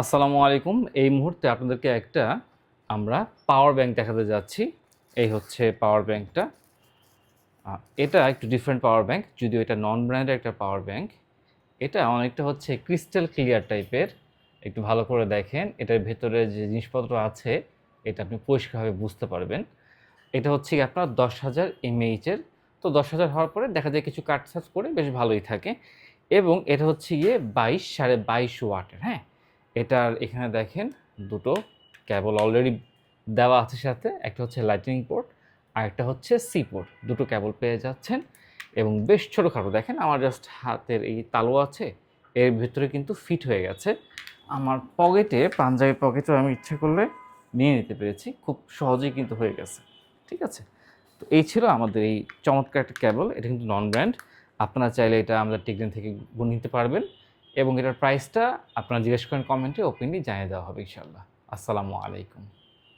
আসসালামু আলাইকুম। এই মুহূর্তে আপনাদেরকে একটা আমরা পাওয়ার ব্যাংক দেখাতে যাচ্ছি। এই হচ্ছে পাওয়ার ব্যাংকটা। এটা একটু ডিফারেন্ট পাওয়ার ব্যাংক যদিও এটা নন ব্র্যান্ডের একটা পাওয়ার ব্যাংক এটা অনেকটা হচ্ছে ক্রিস্টাল ক্লিয়ার টাইপের একটু ভালো করে দেখেন। এটার ভেতরে যে জিনিসপত্র আছে, এটা আপনি পরিষ্কারভাবে বুঝতে পারবেন। এটা হচ্ছে আপনার দশ হাজার এমএইচের তো দশ হাজার হওয়ার পরে দেখা যায় কিছু কাট সাজ করে বেশ ভালোই থাকে। এবং এটা হচ্ছে গিয়ে বাইশ সাড়ে বাইশ ওয়াটের হ্যাঁ? এটার এখানে দেখেন দুটো ক্যাবল অলরেডি দেওয়া আছে সাথে, একটা হচ্ছে লাইটিনিং পোর্ট আর একটা হচ্ছে সি পোর্ট দুটো ক্যাবল পেয়ে যাচ্ছেন এবং বেশ ছোটোখাটো। দেখেন আমার জাস্ট হাতের এই তালু আছে, এর ভিতরে কিন্তু ফিট হয়ে গেছে। আমার পকেটে পাঞ্জাবি পকেটেও আমি ইচ্ছে করলে নিয়ে নিতে পেরেছি, খুব সহজেই কিন্তু হয়ে গেছে, ঠিক আছে? তো এই ছিল আমাদের এই চমৎকার একটা ক্যাবল এটা কিন্তু নন ব্র্যান্ড আপনারা চাইলে এটা আমাদের টেকদিন থেকে নিতে পারবেন। এবং এটার প্রাইসটা আপনারা জিজ্ঞেস করেন কমেন্টে ওপেনলি জানিয়ে দেওয়া হবে ইনশাল্লাহ আসসালামু আলাইকুম।